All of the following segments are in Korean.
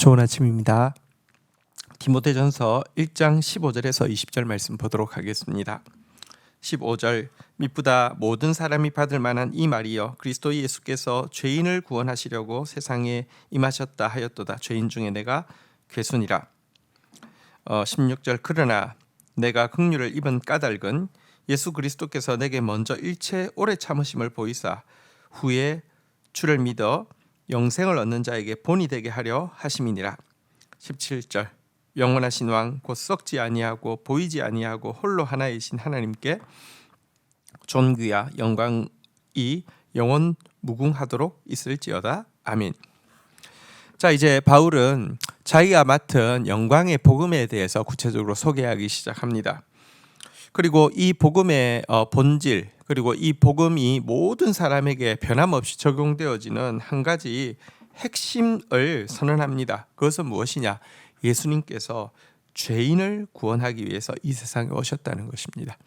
좋은 아침입니다. 디모데전서 1장 15절에서 20절 말씀 보도록 하겠습니다. 15절 미쁘다 모든 사람이 받을 만한 이 말이여 그리스도 예수께서 죄인을 구원하시려고 세상에 임하셨다 하였도다 죄인 중에 내가 괴순이라 어, 16절 그러나 내가 긍휼을 입은 까닭은 예수 그리스도께서 내게 먼저 일체 오래 참으심을 보이사 후에 주를 믿어 영생을 얻는 자에게 본이 되게 하려 하심이니라 17절 영원하신 왕 곧 썩지 아니하고 보이지 아니하고 홀로 하나이신 하나님께 존귀와 영광이 영원 무궁하도록 있을지어다 아멘. 자 이제 바울은 자기가 맡은 영광의 복음에 대해서 구체적으로 소개하기 시작합니다. 그리고 이 복음의 어, 본질 그리고 이 복음이 모든 사람에게 변함없이 적용되어지는 한 가지 핵심을 선언합니다. 그것은 무엇이냐? 예수님께서 죄인을 구원하기 위해서 이 세상에 오셨다는 것입니다.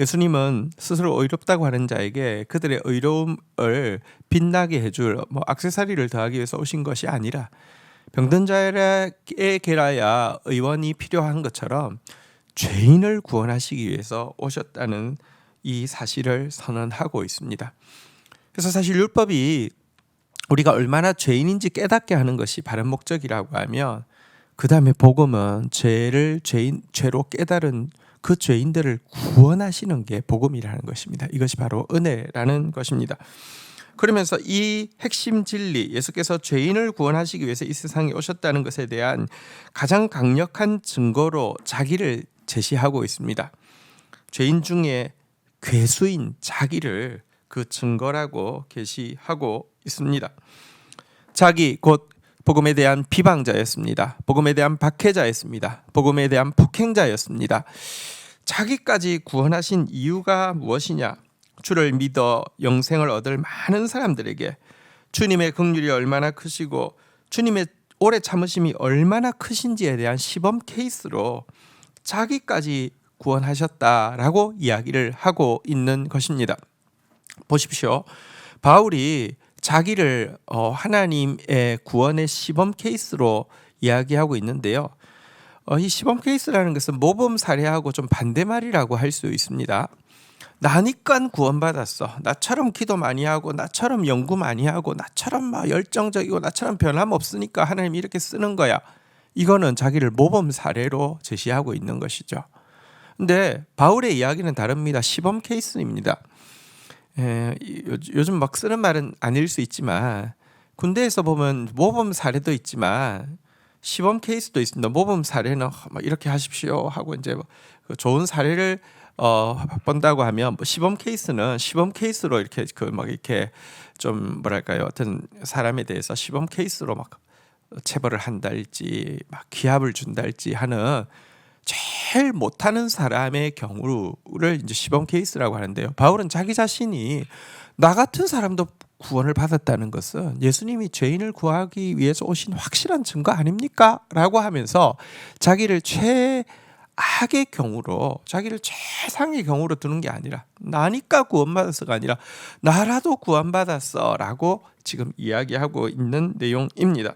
예수님은 스스로 의롭다고 하는 자에게 그들의 의로움을 빛나게 해줄 뭐 악세사리를 더하기 위해서 오신 것이 아니라 병든 자에게 계라야 의원이 필요한 것처럼 죄인을 구원하시기 위해서 오셨다는 이 사실을 선언하고 있습니다. 그래서 사실 율법이 우리가 얼마나 죄인인지 깨닫게 하는 것이 바른 목적이라고 하면 그 다음에 복음은 죄를 죄인 죄로 깨달은 그 죄인들을 구원하시는 게 복음이라는 것입니다. 이것이 바로 은혜라는 것입니다. 그러면서 이 핵심 진리, 예수께서 죄인을 구원하시기 위해서 이 세상에 오셨다는 것에 대한 가장 강력한 증거로 자기를 제시하고 있습니다. 죄인 중에 괴수인 자기를 그 증거라고 계시하고 있습니다. 자기 곧 복음에 대한 비방자였습니다. 복음에 대한 박해자였습니다. 복음에 대한 폭행자였습니다. 자기까지 구원하신 이유가 무엇이냐? 주를 믿어 영생을 얻을 많은 사람들에게 주님의 긍휼이 얼마나 크시고 주님의 오래 참으심이 얼마나 크신지에 대한 시범 케이스로 자기까지 구원하셨다라고 이야기를 하고 있는 것입니다. 보십시오. 바울이 자기를 어, 하나님의 구원의 시범 케이스로 이야기하고 있는데요. 어, 이 시범 케이스라는 것은 모범 사례하고 좀 반대말이라고 할 수 있습니다. 나니까 구원받았어. 나처럼 기도 많이 하고, 나처럼 연구 많이 하고, 나처럼 막 열정적이고, 나처럼 변함없으니까 하나님이 이렇게 쓰는 거야. 이거는 자기를 모범 사례로 제시하고 있는 것이죠. 근데 바울의 이야기는 다릅니다. 시범 케이스입니다. 에, 요즘 막 쓰는 말은 아닐 수 있지만 군대에서 보면 모범 사례도 있지만 시범 케이스도 있습니다. 모범 사례는 막 이렇게 하십시오 하고 이제 뭐 좋은 사례를 어 본다고 하면 뭐 시범 케이스는 시범 케이스로 이렇게 그 막 이렇게 좀 뭐랄까요 어떤 사람에 대해서 시범 케이스로 막 체벌을 한달지 막 기합을 준달지 하는 제일 못하는 사람의 경우를 이제 시범 케이스라고 하는데요. 바울은 자기 자신이 나 같은 사람도 구원을 받았다는 것은 예수님이 죄인을 구하기 위해서 오신 확실한 증거 아닙니까? 라고 하면서 자기를 최악의 경우로 자기를 최상의 경우로 두는 게 아니라 나니까 구원받았어가 아니라 나라도 구원받았어 라고 지금 이야기하고 있는 내용입니다.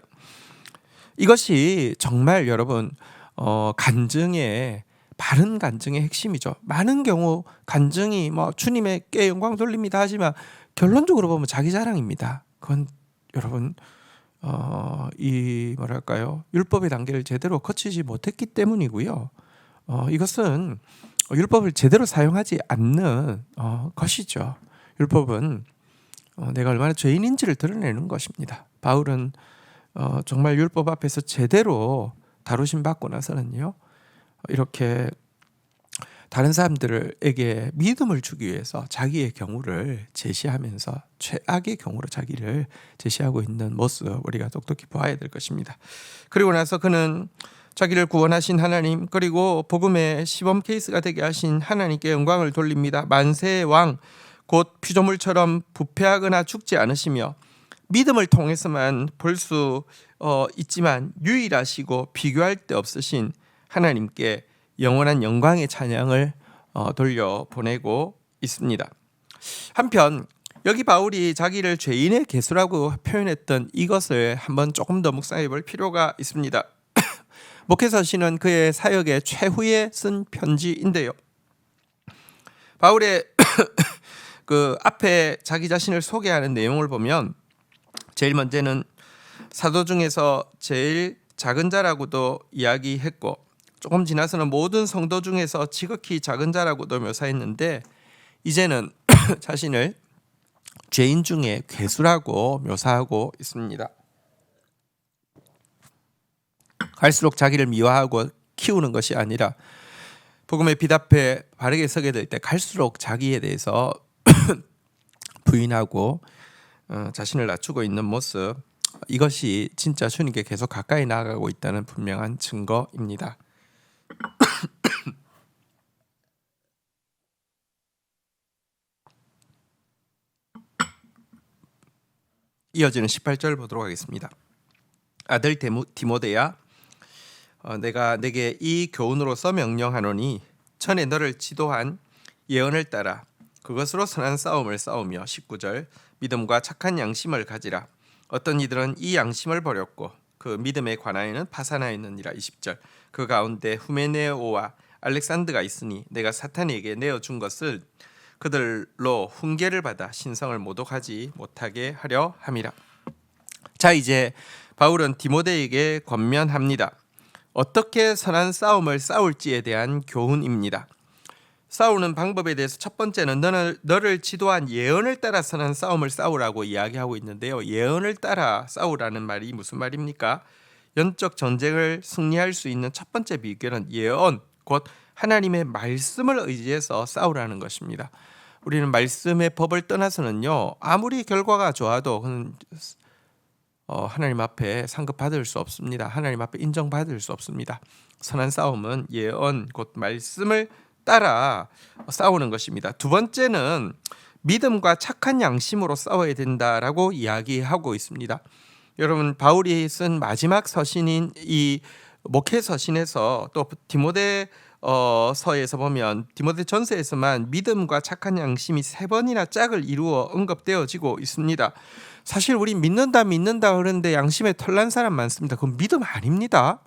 이것이 정말 여러분 어, 간증의 바른 간증의 핵심이죠. 많은 경우 간증이 뭐 주님에게 영광 돌립니다 하지만 결론적으로 보면 자기 자랑입니다. 그건 여러분 어, 이 뭐랄까요 율법의 단계를 제대로 거치지 못했기 때문이고요. 어, 이것은 율법을 제대로 사용하지 않는 어, 것이죠. 율법은 어, 내가 얼마나 죄인인지를 드러내는 것입니다. 바울은 어, 정말 율법 앞에서 제대로 다루심 받고 나서는요 이렇게 다른 사람들에게 믿음을 주기 위해서 자기의 경우를 제시하면서 최악의 경우로 자기를 제시하고 있는 모습 우리가 똑똑히 보아야 될 것입니다. 그리고 나서 그는 자기를 구원하신 하나님 그리고 복음의 시범 케이스가 되게 하신 하나님께 영광을 돌립니다. 만세의 왕 곧 피조물처럼 부패하거나 죽지 않으시며 믿음을 통해서만 볼수 어, 있지만 유일하시고 비교할 데 없으신 하나님께 영원한 영광의 찬양을 어, 돌려 보내고 있습니다. 한편 여기 바울이 자기를 죄인의 개수라고 표현했던 이것을 한번 조금 더 묵상해 볼 필요가 있습니다. 목회서신은 그의 사역의 최후에 쓴 편지인데요. 바울의 그 앞에 자기 자신을 소개하는 내용을 보면 제일 먼저는 사도 중에서 제일 작은 자라고도 이야기했고 조금 지나서는 모든 성도 중에서 지극히 작은 자라고도 묘사했는데 이제는 자신을 죄인 중에 괴수라고 묘사하고 있습니다. 갈수록 자기를 미화하고 키우는 것이 아니라 복음의 빛 앞에 바르게 서게 될 때 갈수록 자기에 대해서 부인하고 어, 자신을 낮추고 있는 모습 이것이 진짜 주님께 계속 가까이 나아가고 있다는 분명한 증거입니다. 이어지는 18절 보도록 하겠습니다. 아들 디모데야 어, 내가 내게 이 교훈으로서 명령하노니 전에 너를 지도한 예언을 따라 그것으로 선한 싸움을 싸우며 19절 믿음과 착한 양심을 가지라 어떤 이들은 이 양심을 버렸고 그 믿음에 관하여는 파산하였느니라 20절 그 가운데 후메네오와 알렉산드가 있으니 내가 사탄에게 내어 준 것을 그들로 훈계를 받아 신성을 모독하지 못하게 하려 함이라. 자 이제 바울은 디모데에게 권면합니다. 어떻게 선한 싸움을 싸울지에 대한 교훈입니다. 싸우는 방법에 대해서 첫 번째는 너를, 너를 지도한 예언을 따라 선한 싸움을 싸우라고 이야기하고 있는데요. 예언을 따라 싸우라는 말이 무슨 말입니까? 연적 전쟁을 승리할 수 있는 첫 번째 비결은 예언, 곧 하나님의 말씀을 의지해서 싸우라는 것입니다. 우리는 말씀의 법을 떠나서는요 아무리 결과가 좋아도 어, 하나님 앞에 상급받을 수 없습니다. 하나님 앞에 인정받을 수 없습니다. 선한 싸움은 예언 곧 말씀을 따라 싸우는 것입니다. 두 번째는 믿음과 착한 양심으로 싸워야 된다라고 이야기하고 있습니다. 여러분 바울이 쓴 마지막 서신인 이 목회 서신에서 또 디모데 어, 서에서 보면 디모데 전서에서만 믿음과 착한 양심이 세 번이나 짝을 이루어 언급되어지고 있습니다. 사실 우리 믿는다 믿는다 그러는데 양심에 털난 사람 많습니다. 그건 믿음 아닙니다.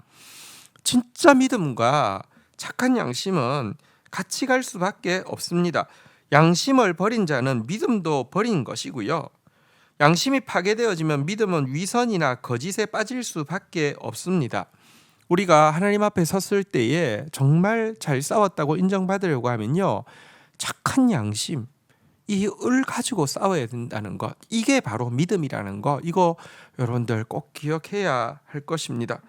진짜 믿음과 착한 양심은 같이 갈 수밖에 없습니다. 양심을 버린 자는 믿음도 버린 것이고요. 양심이 파괴되어지면 믿음은 위선이나 거짓에 빠질 수밖에 없습니다. 우리가 하나님 앞에 섰을 때에 정말 잘 싸웠다고 인정받으려고 하면요. 착한 양심, 이을 가지고 싸워야 된다는 것. 이게 바로 믿음이라는 거. 이거 여러분들 꼭 기억해야 할 것입니다.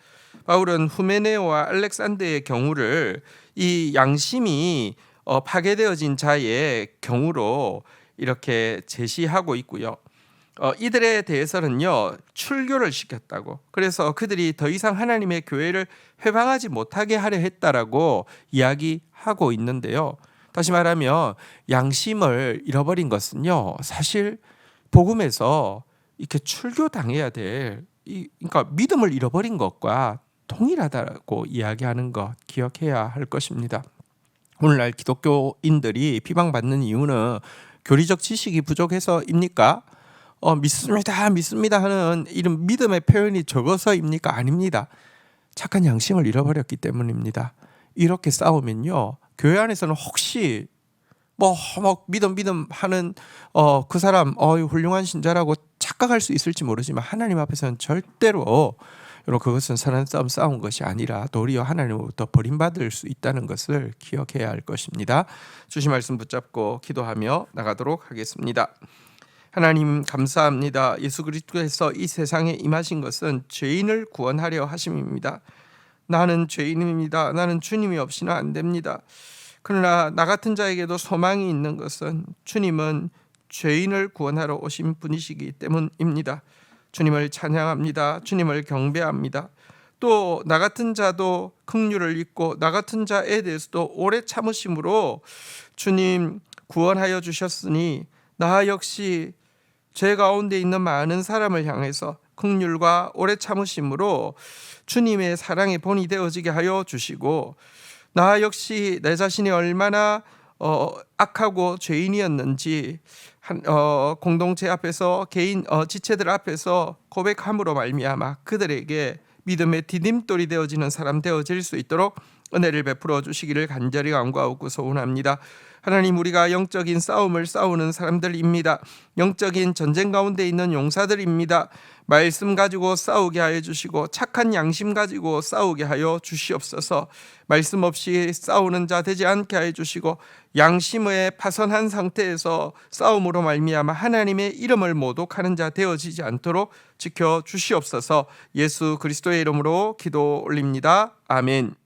바울은 후메네오와 알렉산드의 경우를 이 양심이 어, 파괴되어진 자의 경우로 이렇게 제시하고 있고요. 어, 이들에 대해서는요 출교를 시켰다고 그래서 그들이 더 이상 하나님의 교회를 회방하지 못하게 하려 했다라고 이야기하고 있는데요 다시 말하면 양심을 잃어버린 것은요 사실 복음에서 이렇게 출교 당해야 될 이, 그러니까 믿음을 잃어버린 것과 동일하다고 이야기하는 것 기억해야 할 것입니다. 오늘날 기독교인들이 비방받는 이유는 교리적 지식이 부족해서입니까? 어, 믿습니다, 믿습니다 하는 이런 믿음의 표현이 적어서입니까? 아닙니다. 착한 양심을 잃어버렸기 때문입니다. 이렇게 싸우면요, 교회 안에서는 혹시 뭐, 뭐 믿음 믿음 하는 어, 그 사람 어, 훌륭한 신자라고 착각할 수 있을지 모르지만 하나님 앞에서는 절대로 여러분 그것은 선한 싸움 싸운 것이 아니라 도리어 하나님으로부터 버림받을 수 있다는 것을 기억해야 할 것입니다. 주신 말씀 붙잡고 기도하며 나가도록 하겠습니다. 하나님 감사합니다. 예수 그리스도께서 이 세상에 임하신 것은 죄인을 구원하려 하심입니다. 나는 죄인입니다. 나는 주님이 없이는 안 됩니다. 그러나 나 같은 자에게도 소망이 있는 것은 주님은 죄인을 구원하러 오신 분이시기 때문입니다. 주님을 찬양합니다. 주님을 경배합니다. 또 나 같은 자도 긍휼을 잊고 나 같은 자에 대해서도 오래 참으심으로 주님 구원하여 주셨으니 나 역시 죄 가운데 있는 많은 사람을 향해서 긍휼과 오래 참으심으로 주님의 사랑의 본이 되어지게 하여 주시고 나 역시 내 자신이 얼마나 어, 악하고 죄인이었는지 한, 어, 공동체 앞에서 개인 어, 지체들 앞에서 고백함으로 말미암아 그들에게 믿음의 디딤돌이 되어지는 사람 되어질 수 있도록 은혜를 베풀어 주시기를 간절히 간구하고 소원합니다. 하나님 우리가 영적인 싸움을 싸우는 사람들입니다. 영적인 전쟁 가운데 있는 용사들입니다. 말씀 가지고 싸우게 하여 주시고 착한 양심 가지고 싸우게 하여 주시옵소서. 말씀 없이 싸우는 자 되지 않게 하여 주시고 양심의 파선한 상태에서 싸움으로 말미암아 하나님의 이름을 모독하는 자 되어지지 않도록 지켜 주시옵소서. 예수 그리스도의 이름으로 기도 올립니다. 아멘.